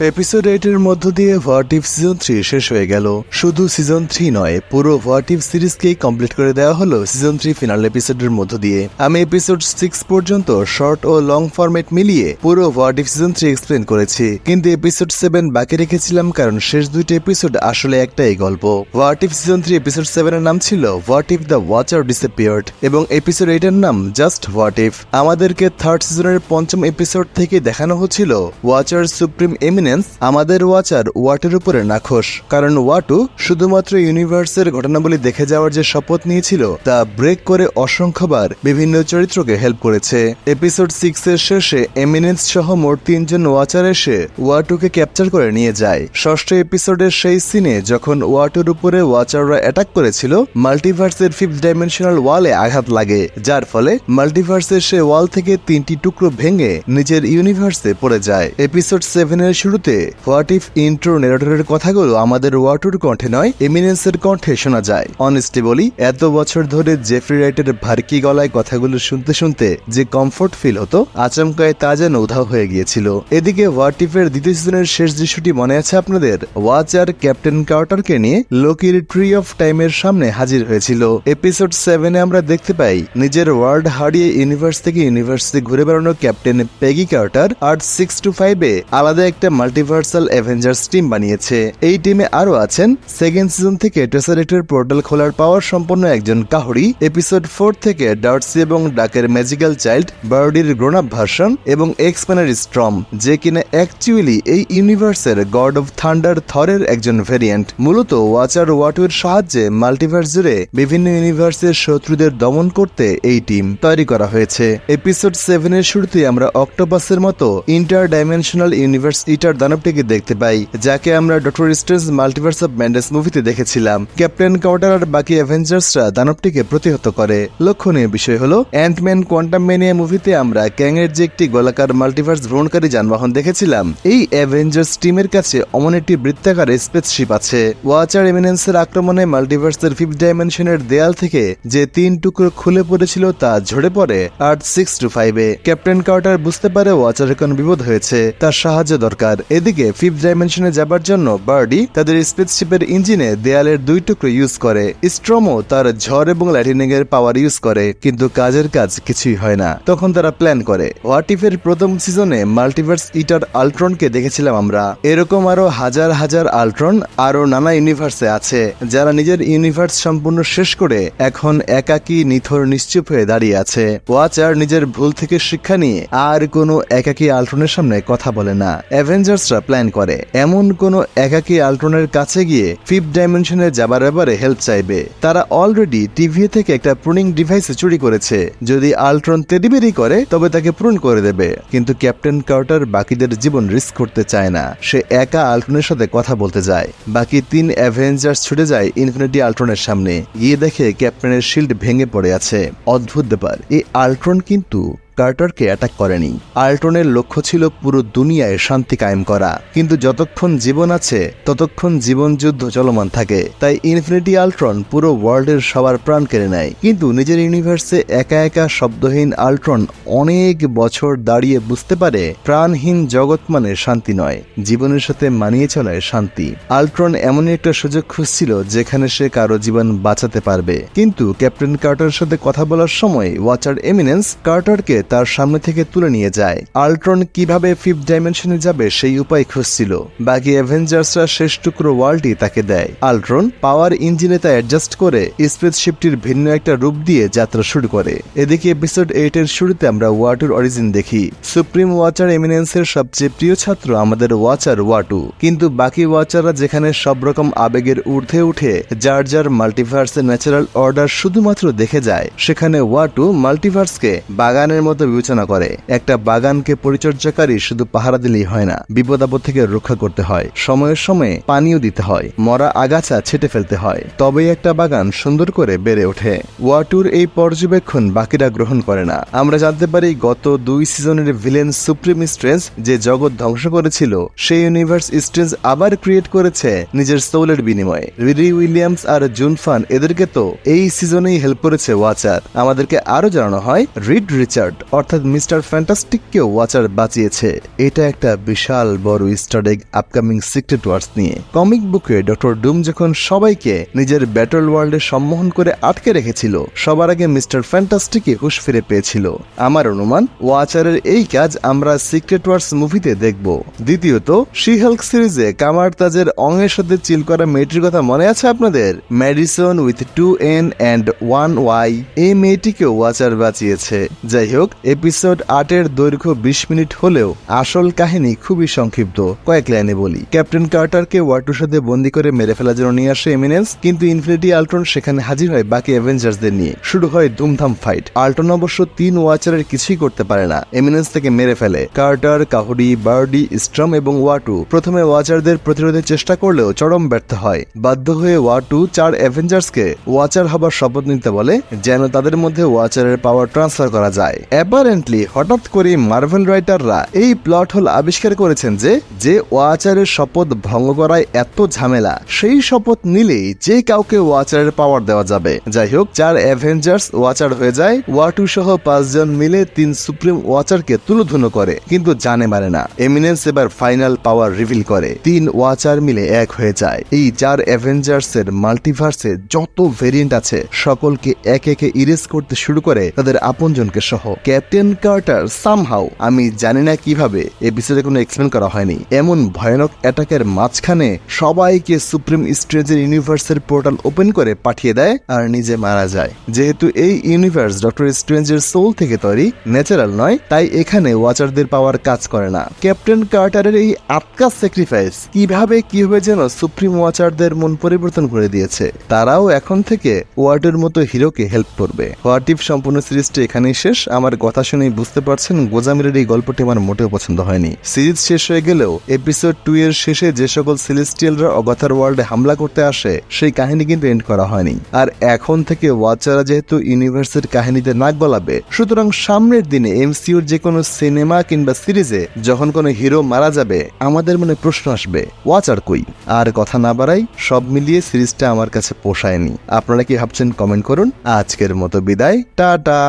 Episode এইটের মধ্য দিয়ে ইফ সিজন থ্রি শেষ হয়ে গেল। শুধু সিজন থ্রি নয়, পুরো ইফ সিরিজকেই কমপ্লিট করে দেওয়া হলো সিজন থ্রি ফিনাল এপিসোডের মধ্য দিয়ে। আমি এপিসোড সিক্স পর্যন্ত শর্ট ও লং ফরম্যাট মিলিয়ে পুরো ইফ সিজন থ্রি এক্সপ্লেন করেছি। কিন্তু এপিসোড সেভেন বাকি রেখেছিলাম কারণ শেষ দুইটি এপিসোড আসলে একটাই গল্প। ইফ সিজন থ্রি এপিসোড সেভেনের নাম ছিল ইফ দ্য ওয়াচার ডিসঅ্যাপিয়ার্ড এবং এপিসোড এইটের নাম জাস্ট ইফ আমাদেরকে থার্ড সিজনের পঞ্চম এপিসোড থেকে দেখানো হচ্ছিল ওয়াচার সুপ্রিম এমিনেন্স আমাদের ওয়াচার ওয়াটের উপরে নাখোশ। কারণ ওয়াটু শুধুমাত্র ইউনিভার্সের ঘটনাবলী দেখে যাওয়ার যে শপথ নিয়েছিল, তা ব্রেক করে অসংখ্যবার বিভিন্ন চরিত্রকে হেল্প করেছে। এপিসোড সিক্স এর শেষে এমিনেন্স সহ মোট তিনজন ওয়াচার এসে ওয়াটুকে ক্যাপচার করে নিয়ে যায়। ষষ্ঠ এপিসোডের সেই সিনে যখন ওয়াটুর উপরে ওয়াচাররা অ্যাটাক করেছিল মাল্টিভার্সের ফিফথ ডাইমেনশনাল ওয়ালে আঘাত লাগে। যার ফলে মাল্টিভার্সের সে ওয়াল থেকে তিনটি টুকরো ভেঙে নিজের ইউনিভার্সে পড়ে যায়। এপিসোড সেভেনের শুরুতে হোয়াট ইফ ইন্ট্রো নেরেটরের কথাগুলো আমাদের ওয়াটুর কণ্ঠে নয় এমিনেন্সের কণ্ঠে শোনা যায়। অনেস্টলি বলি, এত বছর ধরে জেফরি রাইটের ভারকি গলায় কথাগুলো শুনতে শুনতে যে কমফোর্ট ফিল হতো, আচমকায় তা যেন উধাও হয়ে গিয়েছিল। এদিকে হোয়াট ইফের দ্বিতীয় সিজনের শেষ দৃশ্যটি মনে আছে আপনাদের? ওয়াচ আর ক্যাপ্টেন কার্টারকে নিয়ে লোকির ট্রি অফ টাইমের সামনে হাজির হয়েছিল। এপিসোড সেভেনে আমরা দেখতে পাই, নিজের ওয়ার্ল্ড হারিয়ে ইউনিভার্স থেকে ইউনিভার্সে ঘুরে বেড়ানো ক্যাপ্টেন পেগি কার্টার আর সিক্স টু ফাইভে আলাদা একটা মাল্টিভার্সাল অ্যাভেঞ্জার্স টিম বানিয়েছে। এই টিমে আরও আছেন সেকেন্ড সিজন থেকে টেসারেক্টের পোর্টাল খোলার পাওয়ার সম্পন্ন একজন কাহরি, এপিসোড ফোর থেকে ডার্সি এবং ডাকের ম্যাজিক্যাল চাইল্ড বার্ডির গ্রোন আপ ভার্সন এবং এক্সপ্যানের স্ট্রম, যে কিনা অ্যাকচুয়ালি এই ইউনিভার্সের গড অফ থান্ডার থরের একজন ভেরিয়েন্ট। মূলত ওয়াচার ওয়াটুর সাহায্যে মাল্টিভার্স জুড়ে বিভিন্ন ইউনিভার্সের শত্রুদের দমন করতে এই টিম তৈরি করা হয়েছে। এপিসোড সেভেনের শুরুতে আমরা অক্টোপাসের মতো ইন্টার ডাইমেনশনাল ইউনিভার্স ইটার দানবটিকে দেখতে পাই, যাকে আমরা Doctor Strange Multiverse of Madness মুভিতে দেখেছিলাম। ক্যাপ্টেন কাউটার আর বাকি অ্যাভেঞ্জার্সরা দানবটিকে প্রতিহত করে। লক্ষণীয় বিষয় হলো, অ্যান্টম্যান কোয়ান্টাম মেনিয়া মুভিতে আমরা ক্যাংয়ের যে একটি গোলাকার মাল্টিভার্স ভ্রমণকারী যানবাহন দেখেছিলাম, এই অ্যাভেঞ্জার্স টিমের কাছে অমন একটি বৃত্তাকার স্পেসশিপ আছে। ওয়াচার এমিনেন্সের আক্রমণে মাল্টিভার্সের ফিফথ ডাইমেনশনের দেয়াল থেকে যে তিন টুকরো খুলে পড়েছিল তা ঝরে পড়ে আর্ট সিক্স টু ফাইভে। ক্যাপ্টেন কার্টার বুঝতে পারে ওয়াচার কোনো বিপদ হয়েছে, তার সাহায্য দরকার। এদিকে ফিফথ ডাইমেনশনে যাবার জন্য বার্ডি তাদের স্পেসশিপের ইঞ্জিনে দেয়ালের দুই টুকরো ইউজ করে। স্ট্রমো তার ঝড় এবং লাইটিনিং এর পাওয়ার ইউজ করে, কিন্তু কাজের কাজ কিছুই হয় না। তখন তারা প্ল্যান করে হোয়াট ইফের প্রথম সিজনে মাল্টিভার্স ইটার আলট্রনকে দেখেছিলাম আমরা? এরকম আরও হাজার হাজার আলট্রন আরও নানা ইউনিভার্সে আছে, যারা নিজের ইউনিভার্স সম্পূর্ণ শেষ করে এখন একাকী নিথর নিশ্চুপ হয়ে দাঁড়িয়ে আছে। ওয়াচার নিজের ভুল থেকে শিক্ষা নিয়ে আর কোনো একাকী আলট্রনের সামনে কথা বলে না। অ্যাভেঞ্জার্সরা প্ল্যান করে। এমন কোনো একাকী আলট্রনের কাছে গিয়ে ফিফথ ডাইমেনশনে যাবার ব্যাপারে হেল্প চাইবে। তারা অলরেডি টিভি থেকে একটা প্রুনিং ডিভাইস চুরি করেছে। যদি আলট্রন তেডিবেরি করে, তবে তাকে প্রুন করে দেবে। কিন্তু ক্যাপ্টেন কার্টার বাকিদের জীবন রিস্ক করতে চায় না। সে একা আলট্রনের সাথে কথা বলতে যায়। বাকি তিন অ্যাভেঞ্জার্স ছুটে যায় ইনফিনিটি আলট্রনের সামনে। গিয়ে দেখে ক্যাপ্টেনের শিল্ড ভেঙে পড়ে আছে। অদ্ভুত ব্যাপার। এই আলট্রন কিন্তু কার্টারকে অ্যাটাক করেনি। আল্টনের লক্ষ্য ছিল পুরো দুনিয়ায় শান্তি কায়েম করা। কিন্তু যতক্ষণ জীবন আছে, ততক্ষণ জীবন যুদ্ধ চলমান থাকে। তাই ইনফিনিটি আল্ট্রন পুরো ওয়ার্ল্ডের সবার প্রাণ কেড়ে নেয়। কিন্তু নিজের ইউনিভার্সে একা একা শব্দহীন আল্ট্রন অনেক বছর দাঁড়িয়ে বুঝতে পারে, প্রাণহীন জগৎ মানে শান্তি নয়। জীবনের সাথে মানিয়ে চলায় শান্তি। আল্ট্রন এমনই একটা সুযোগ খুঁজছিল যেখানে সে কারও জীবন বাঁচাতে পারবে। কিন্তু ক্যাপ্টেন কার্টারের সাথে কথা বলার সময় ওয়াচার এমিনেন্স কার্টারকে তার সামনে থেকে তুলে নিয়ে যায়। আল্ট্রন কীভাবে ফিফথ ডাইমেনশনে যাবে সেই উপায় খুঁজছিল। বাকি অ্যাভেঞ্জার্সরা শেষ টুকরো ওয়ার্ল্ডটি তাকে দেয়। আল্ট্রন পাওয়ার ইঞ্জিনে তা অ্যাডজাস্ট করে স্পেসশিপটির ভিন্ন একটা রূপ দিয়ে যাত্রা শুরু করে। এদিকে এপিসোড এইট এর শুরুতে আমরা ওয়াটুর অরিজিন দেখি। সুপ্রিম ওয়াচার এমিনেন্সের সবচেয়ে প্রিয় ছাত্র আমাদের ওয়াচার ওয়াটু কিন্তু বাকি ওয়াচাররা যেখানে সব রকম আবেগের ঊর্ধ্বে উঠে যার যার মাল্টিভার্সের ন্যাচারাল অর্ডার শুধুমাত্র দেখে যায়, সেখানে ওয়াটু মাল্টিভার্সকে বাগানের মতো বিবেচনা করে, একটা বাগানকে পরিচর্যাকারী শুধু পাহারা দিলেই হয় না, বিপদ আপদ থেকে রক্ষা করতে হয়। সময়ের সময়ে পানিও দিতে হয়, মরা আগাছা ছেটে ফেলতে হয়। তবেই একটা বাগান সুন্দর করে বেড়ে ওঠে। ওয়াটুর এই পর্যবেক্ষণ বাকিরা গ্রহণ করে না। আমরা জানতে পারি গত দুই সিজনের ভিলেন সুপ্রিম স্ট্রেঞ্জ যে জগৎ ধ্বংস করেছিল, সেই ইউনিভার্স স্ট্রেঞ্জ আবার ক্রিয়েট করেছে নিজের সোলের বিনিময়ে। রিডি উইলিয়ামস আর জুনফান এদেরকে তো এই সিজনেই হেল্প করেছে ওয়াচার। আমাদেরকে আরও জানানো হয় রিড রিচার্ড। অর্থাৎ মিস্টার ফ্যান্টাস্টিককে ওয়াচার বাঁচিয়েছে। এটা একটা বিশাল বড় স্টারেগ আপকামিং সিক্রেট ওয়ার্স নিয়ে। কমিক বুকে ডক্টর ডুম যখন সবাইকে নিজের ব্যাটল ওয়ার্ল্ডে সম্মোহন করে আটকে রেখেছিল, সবার আগে মিস্টার ফ্যান্টাস্টিকই হুশ ফিরে পেয়েছিল। আমার অনুমান, ওয়াচারের এই কাজ আমরা সিক্রেট ওয়ার্স মুভিতে দেখব। দ্বিতীয়ত শি হেল্ক সিরিজে কামার তাজের অঙ্গের সাথে চিল করা মেয়েটির কথা মনে আছে আপনাদের? Madison with two N and one Y এই মেয়েটিকে ওয়াচার বাঁচিয়েছে। যাই হোক এপিসোড আটের দৈর্ঘ্য বিশ মিনিট হলেও আসল কাহিনী খুবই সংক্ষিপ্ত। কয়েক লাইনে বলি। ক্যাপ্টেন কার্টারকে ওয়াটুর সাথে বন্দি করে মেরে ফেলার জন্য নিয়ে আসে এমিনেন্স কিন্তু ইনফিনিটি আল্ট্রন সেখানে হাজির হয় বাকি অ্যাভেঞ্জার্সদের নিয়ে। শুরু হয় ধুমধাম ফাইট। আল্ট্রন অবশ্য তিন ওয়াচারের কিছুই করতে পারে না। এমিনেন্স থেকে মেরে ফেলে। কার্টার, কাহুরি, বার্ডি, স্ট্রম এবং ওয়াটু প্রথমে ওয়াচারদের প্রতিরোধের চেষ্টা করলেও চরম ব্যর্থ হয়। বাধ্য হয়ে ওয়াটু চার অ্যাভেঞ্জার্সকে ওয়াচার হবার শপথ নিতে বলে, যেন তাদের মধ্যে ওয়াচারের পাওয়ার ট্রান্সফার করা যায়। অ্যাপারেন্টলি হঠাৎ করে মার্ভেল রাইটাররা এই প্লট হোল আবিষ্কার করেছেন যে যে ওয়াচারের শপথ ভঙ্গ করায় এত ঝামেলা, সেই শপথ নিলেই যে কাউকে ওয়াচারের পাওয়ার দেওয়া যাবে। যাই হোক চার অ্যাভেঞ্জার্স ওয়াচার হয়ে যায় ওয়াটু সহ পাঁচজন মিলে তিন সুপ্রিম ওয়াচারকে তুলোধুনো করে, কিন্তু জানে মারে না। এমিনেন্স এবার ফাইনাল পাওয়ার রিভিল করে, তিন ওয়াচার মিলে এক হয়ে যায়। এই চার অ্যাভেঞ্জার্স এর মাল্টিভার্সে যত ভেরিয়েন্ট আছে, সকলকে এক একে ইরেজ করতে শুরু করে, তাদের আপনজনকে সহ। ক্যাপ্টেন কার্টার সামহাও, আমি জানি না কীভাবে এপিসোডে কোনো এক্সপ্লেন করা হয়নি। এমন ভয়ানক অ্যাটাকের মাঝখানে সবাইকে সুপ্রিম স্ট্রেজের ইউনিভার্সের পোর্টাল ওপেন করে পাঠিয়ে দেয় আর নিজে মারা যায়। যেহেতু এই ইউনিভার্স ডক্টর স্ট্রেঞ্জের সোল থেকে তৈরি ন্যাচারাল নয়, তাই এখানে ওয়াচারদের পাওয়ার কাজ করে না। ক্যাপ্টেন কার্টারের এই আটকা স্যাক্রিফাইস কীভাবে কীভাবে যেন সুপ্রিম ওয়াচারদের মন পরিবর্তন করে দিয়েছে, তারাও এখন থেকে ওয়ার্ডের মতো হিরোকে হেল্প করবে। হোয়াট ইফ সম্পূর্ণ সিরিজটি এখানেই শেষ। আমার কথা শুনেই বুঝতে পারছেন গোজামিরের এই গল্পটি আমার মোটেও পছন্দ হয়নি। সিরিজ শেষ হয়ে গেলেও এপিসোড টু এর শেষে যে সকল সেলেস্টিয়ালরা অগাথার ওয়ার্ল্ডে হামলা করতে আসে, সেই কাহিনী কিন্তু এন্ড করা হয়নি। আর এখন থেকে ওয়াচাররা যেহেতু ইউনিভার্সের কাহিনীতে নাক গলাবে, সুতরাং সামনের দিনে এমসিউর যে কোনো সিনেমা কিংবা সিরিজে যখন কোনো হিরো মারা যাবে, আমাদের মনে প্রশ্ন আসবে ওয়াচার কই? আর কথা না বাড়াই, সব মিলিয়ে সিরিজটা আমার কাছে পোষায়নি। আপনারা কি ভাবছেন কমেন্ট করুন। আজকের মতো বিদায়, টাটা!